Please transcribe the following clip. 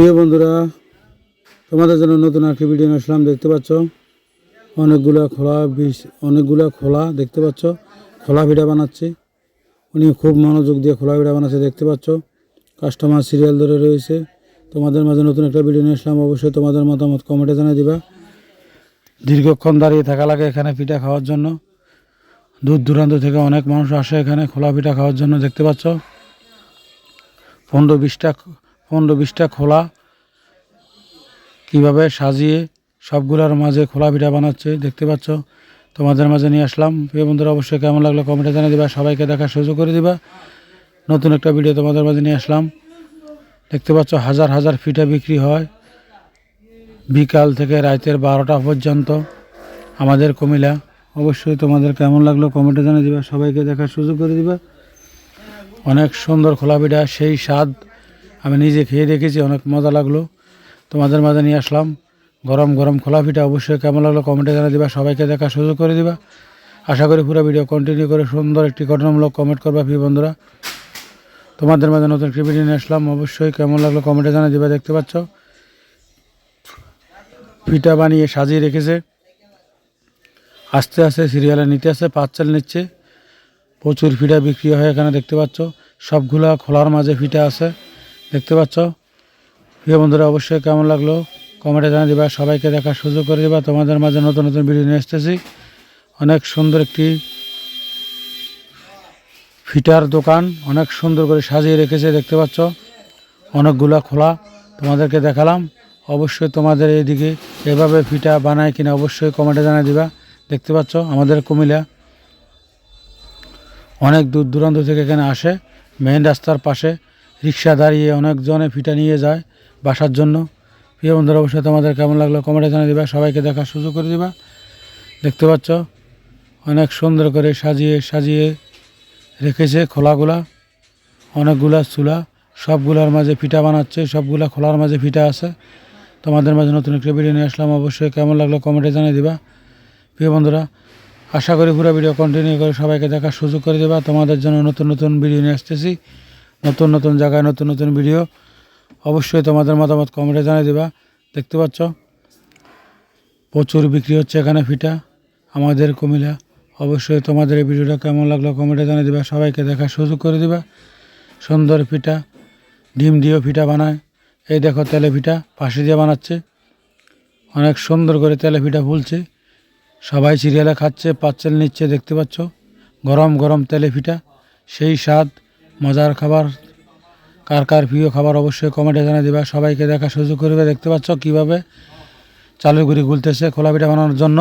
প্রিয় বন্ধুরা, তোমাদের জন্য নতুন একটি ভিডিও আসলাম, দেখতে পাচ্ছ? অনেকগুলা খোলা বিষ অনেকগুলা খোলা দেখতে পাচ্ছ? খোলা ভিড়া বানাচ্ছে। উনি খুব মনোযোগ দিয়ে খোলা ভিড়া বানাচ্ছে, দেখতে পাচ্ছ? কাস্টমার সিরিয়াল ধরে রয়েছে। তোমাদের মাঝে নতুন একটা ভিডিও নিয়ে আসলাম, অবশ্যই তোমাদের মতামত কমেন্টে জানিয়ে দিবা। দীর্ঘক্ষণ দাঁড়িয়ে থাকা লাগে এখানে পিঠা খাওয়ার জন্য। দূর দূরান্ত থেকে অনেক মানুষ আসে এখানে খোলা পিঠা খাওয়ার জন্য, দেখতে পাচ্ছ? পনেরো বিশটা পনেরো বিশটা খোলা কীভাবে সাজিয়ে সবগুলোর মাঝে খোলা পিঠা বানাচ্ছে দেখতে পাচ্ছ। তোমাদের মাঝে নিয়ে আসলাম। প্রিয় বন্ধুরা, অবশ্যই কেমন লাগল কমেন্টে জানিয়ে দিবা, সবাইকে দেখার সুযোগ করে দিবা। নতুন একটা ভিডিও তোমাদের মাঝে নিয়ে আসলাম। দেখতে পাচ্ছ, হাজার হাজার পিঠা বিক্রি হয় বিকাল থেকে রাতের বারোটা পর্যন্ত আমাদের কুমিল্লা। অবশ্যই তোমাদের কেমন লাগল কমেন্টে জানিয়ে দিবা, সবাইকে দেখার সুযোগ করে দিবা। অনেক সুন্দর খোলা পিঠা সেই স্বাদ আমি নিজে খেয়ে দেখেছি, অনেক মজা লাগল। তোমাদের মাঝে নিয়ে আসলাম। গরম গরম খোলা পিঠা অবশ্যই কেমন লাগল কমেন্টে জানিয়ে দিবা, সবাইকে দেখা সুযোগ করে দিবা। আশা করি পুরো ভিডিও কন্টিনিউ করে সুন্দর একটি ঘটনামূলক কমেন্ট করবা, প্রিয় বন্ধুরা। তোমাদের মাঝে নতুন একটি ভিডিও নিয়ে আসলাম। অবশ্যই কেমন লাগল কমেন্টে জানিয়ে দিবা, দেখতে পাচ্ছ? পিঠা বানিয়ে সাজিয়ে রেখেছে। আস্তে আস্তে সিরিয়ালে নিতে আসে, পাঁচ নিচ্ছে। প্রচুর ফিটা বিক্রি হয় এখানে, দেখতে পাচ্ছ? সবগুলা খোলার মাঝে ফিটা আছে। দেখতে পাচ্ছ? প্রিয় বন্ধুরা, অবশ্যই কেমন লাগল? কমেন্টে জানিয়ে দিবা। সবাইকে দেখার সুযোগ করে দিবা। তোমাদের মাঝে নতুন নতুন ভিডিও নিয়ে আসতেছি অনেক সুন্দর একটি ফিটার দোকান। অনেক সুন্দর করে সাজিয়ে রেখেছে, দেখতে পাচ্ছ? অনেকগুলা খোলা। তোমাদেরকে দেখালাম। অবশ্যই তোমাদের এইদিকে এভাবে ফিটা বানায় কিনা অবশ্যই কমেন্টে জানিয়ে দিবা। দেখতে পাচ্ছ? আমাদের কুমিল্লা অনেক দূর দূরান্ত থেকে এখানে আসে। মেইন রাস্তার পাশে রিক্সা দাঁড়িয়ে অনেকজনে ফিটা নিয়ে যায় বাসার জন্য। প্রিয় বন্ধুরা, অবশ্যই তোমাদের কেমন লাগল কমেন্টে জানিয়ে দিবা, সবাইকে দেখার সুযোগ করে দিবা। দেখতে পাচ্ছ, অনেক সুন্দর করে সাজিয়ে সাজিয়ে রেখেছে খোলাগুলা। অনেকগুলা চুলা, সবগুলার মাঝে ফিটা বানাচ্ছে, সবগুলা খোলার মাঝে ফিটা আছে। তোমাদের মাঝে নতুন একটা ভিডিও নিয়ে আসলাম, অবশ্যই কেমন লাগল কমেন্টে জানিয়ে দিবা। প্রিয় বন্ধুরা, আশা করি পুরো ভিডিও কন্টিনিউ করে সবাইকে দেখার সুযোগ করে দেবা। তোমাদের জন্য নতুন নতুন ভিডিও নিয়ে আসতেছি। নতুন নতুন জায়গায় নতুন নতুন ভিডিও, অবশ্যই তোমাদের মতামত কমেন্টে জানিয়ে দেবা। দেখতে পাচ্ছ? প্রচুর বিক্রি হচ্ছে এখানে ফিটা। আমাদের কুমিলা অবশ্যই তোমাদের এই ভিডিওটা কেমন লাগল কমেন্টে জানিয়ে দিবা। সবাইকে দেখার সুযোগ করে দিবা। সুন্দর পিঠা ডিম দিয়েও পিঠা বানায়। এই দেখো তেলে পিঠা পাশে দিয়ে বানাচ্ছে। অনেক সুন্দর করে তেলে পিঠা ফুলছে। সবাই সিরিয়ালে খাচ্ছে পাচ্ছেল নিচ্ছে, দেখতে পাচ্ছ? গরম গরম তেলে পিঠা সেই স্বাদ। মজার খাবার, কার কার প্রিয় খাবার অবশ্যই কমেন্টে জানিয়ে দিবা। সবাইকে দেখা সুযোগ করবে দেখতে পাচ্ছ কীভাবে চালের গুঁড়ি গুলতেছে খোলা পিঠা বানানোর জন্য।